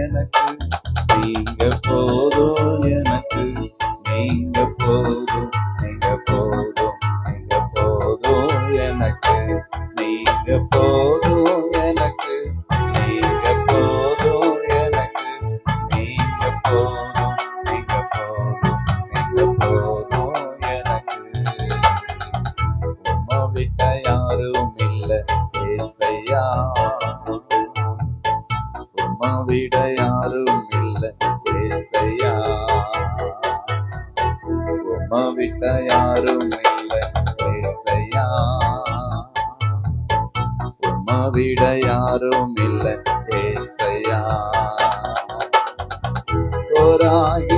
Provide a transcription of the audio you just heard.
எனக்கு நீங்க போதும் எனக்கு நீங்க போதும் நீங்க போதும் நீங்க போதும் எனக்கு நீங்க போதும் எனக்கு நீங்க போதும் எனக்கு நீங்க போதும் நீங்க போதும் நீங்க போதும் எனக்கு. உம்மை விட்ட யாரும் இல்லை ஏசையா விட யாரும் இல்லை ஏசையா உம்மை விட்ட யாரும் இல்லை ஏசையா உம்மை விட யாரும் இல்லை ஏசையா போராகின்